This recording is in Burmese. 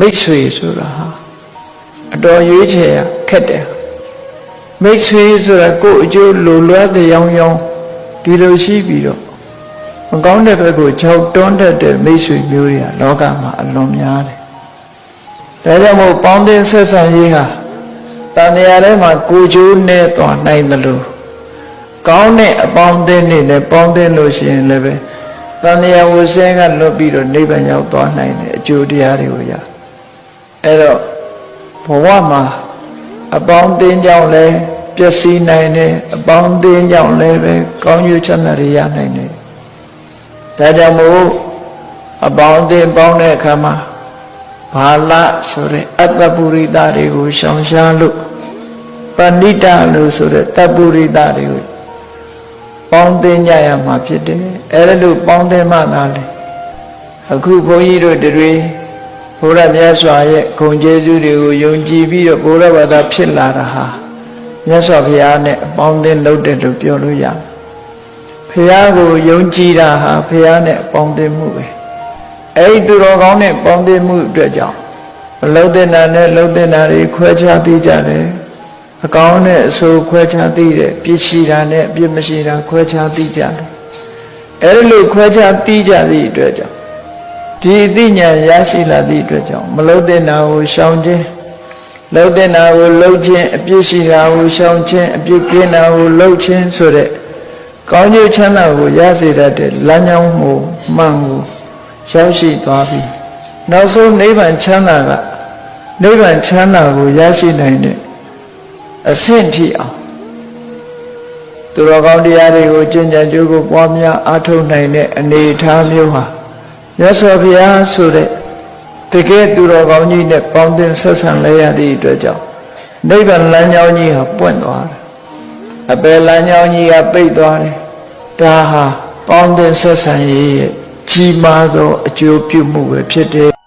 မိတ်ဆွေဆိုတာဟာအတော်ရွေးချယ်ရခက်တယ်မိတ်ဆွေဆိုတာကိုယ့်အကျိုးလိုလွဲတဲ့ရောင်းရောင်းဒီလိုရှိပြီးတော့မကောင်းတဲ့ဘက်ကိုခြောက်တွန်းတတ်တဲ့မိတ်ဆွေမျိုးတွေကလောကမှာအလွန်များတယ်ဒါကြောင့်မို့ပေါင်းတင်ဆက်ဆံရေးဟာတန်မြာထဲမှာကိုကျိုးနဲ့သွားနိုင်တယ်လို့ကောင်းတဲ့အပေါင်းအသင်းတွေနဲ့ပေါင်းတင်လို့ရှိရင်လည်းပဲတန်မြာဝဆင်းကလွတ်ပြီးတော့နိဗ္ဗာန်ရောက်သွားနိုင်တဲ့အကျိုးတရားတွေကိုရ အဲ့တော့ဘဝမှာအပေါင်းအသင်းကြောင့်လည်းပျက်စီးနိုင်တယ်အပေါင်းအသင်းကြောင့်လည်းပဲကောင်းကျိုးချမ်းသာတွေရနိုင်တယ်ဒါကြောင့်မို့အပေါင်းအသင်းပေါင်းတဲ့အခါမှာဘာလဆိုတဲ့အတ္တပုရိသတွေကိုရှောင်ရှားလို့ပဏိတလို့ဆိုတဲ့တပ္ပုရိသတွေကိုပေါင်းသင်းကြရမှာဖြစ်တယ်အဲဒါလို့ပေါင်းသင်းမှသာလေအခုဘုန်းကြီးတို့တွေ ဘုရားမြတ်စွာရဲ့ဂုဏ်ကျေးဇူးတွေကိုယုံကြည်ပြီးတော့ဘုရားဘာသာဖြစ်လာတာဟာမြတ်စွာဘုရားနဲ့အပေါင်းသင်းလုပ်တယ်လို့ပြောလို့ရတယ်ဘုရားကိုယုံကြည်တာဟာဘုရားနဲ့အပေါင်းသင်းမှုပဲအဲ့ဒီသူတော်ကောင်းနဲ့ပေါင်းသင်းမှုအတွက်ကြောင့်မလုံတဲ့နာနဲ့လုံတဲ့နာတွေခွဲခြားသိကြတယ်အကောင်းနဲ့အဆိုးခွဲခြားသိတယ်ပြစ်ရှိတာနဲ့ပြစ်မရှိတာခွဲခြားသိကြတယ်အဲ့ဒီလိုခွဲခြားသိကြသည့်အတွက်ကြောင့် ဒီအသိဉာဏ်ရရှိလာသည့်အတွက်ကြောင့်မလုံတဲ့နာကိုရှောင်ခြင်းလုံတဲ့နာကိုလှုပ်ခြင်းအပြစ်ရှိတာကိုရှောင်ခြင်းအပြစ်ကင်းတာကိုလှုပ်ခြင်းဆိုတဲ့ကောင်းကျိုးချမ်းသာကိုရစေတတ်တဲ့လမ်းကြောင်းမှုမှန်ကိုရောက်ရှိသွားပြီနောက်ဆုံးနိဗ္ဗာန်ချမ်းသာကနိဗ္ဗာန်ချမ်းသာကိုရရှိနိုင်တဲ့အဆင့်ထိအောင်သူတော်ကောင်းတရားတွေကိုကျင့်ကြံကြိုးကိုပွားများအားထုတ်နိုင်တဲ့အနေအထားမျိုးဟာ မြတ်စွာဘုရားဆိုတဲ့တကယ်သူတော်ကောင်းကြီးနဲ့ပေါင်းသင်ဆက်ဆံလဲရသည့်အတွက်ကြောင့်နိဗ္ဗာန်လမ်းကြောင်းကြီးဟာပွင့်သွားတယ်အပယ်လမ်းကြောင်းကြီးကပိတ်သွားတယ်ဒါဟာပေါင်းသင်ဆက်ဆံရေးရဲ့ကြီးမားသောအကျိုးပြုမှုပဲဖြစ်တယ်